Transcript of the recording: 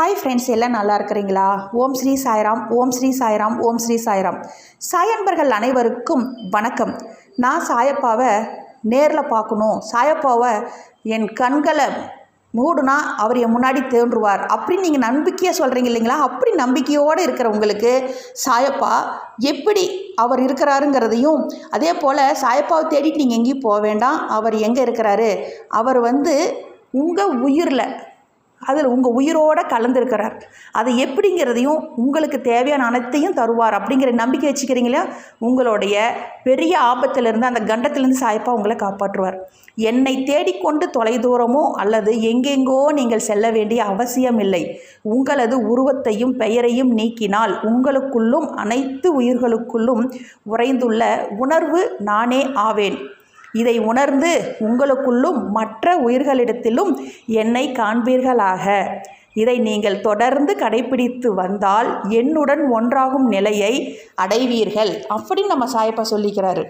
Hi friends எல்லாம் நல்லா இருக்கிறீங்களா? ஓம் ஸ்ரீ சாய்ராம் ஓம் ஸ்ரீ சாய்ராம் ஓம் ஸ்ரீ சாய்ராம். சாயன்பர்கள் அனைவருக்கும் வணக்கம். நான் சாயப்பாவை நேரில் பார்க்கணும். சாயப்பாவை என் கண்களை மூடுனா அவர் என் முன்னாடி தேன்றுவார். அப்படின்னு நீங்கள் நம்பிக்கையாக சொல்கிறீங்க இல்லைங்களா? அப்படி நம்பிக்கையோடு இருக்கிற உங்களுக்கு சாயப்பா எப்படி அவர் இருக்கிறாருங்கிறதையும் அதே போல் சாயப்பாவை தேடிட்டு நீங்கள் எங்கேயும் போக வேண்டாம். அவர் எங்கே இருக்கிறாரு? அவர் வந்து உங்கள் உயிரில் அதில் உங்கள் உயிரோடு கலந்துருக்கிறார். அது எப்படிங்கிறதையும் உங்களுக்கு தேவையான அனைத்தையும் தருவார் அப்படிங்கிற நம்பிக்கை வச்சுக்கிறீங்களா உங்களுடைய பெரிய ஆபத்திலிருந்து அந்த கண்டத்திலிருந்து சாய்ப்பாக உங்களை காப்பாற்றுவார். என்னை தேடிக்கொண்டு தொலைதூரமோ அல்லது எங்கெங்கோ நீங்கள் செல்ல வேண்டிய அவசியம் இல்லை உங்களது உருவத்தையும் பெயரையும் நீக்கினால் உங்களுக்குள்ளும் அனைத்து உயிர்களுக்குள்ளும் உறைந்துள்ள உணர்வு நானே ஆவேன். இதை உணர்ந்து உங்களுக்குள்ளும் மற்ற உயிர்களிடத்திலும் என்னை காண்பீர்களாக. இதை நீங்கள் தொடர்ந்து கடைபிடித்து வந்தால் என்னுடன் ஒன்றாகும் நிலையை அடைவீர்கள். அப்படின்னு நம்ம சாயப்பா சொல்லிக்கிறாரு.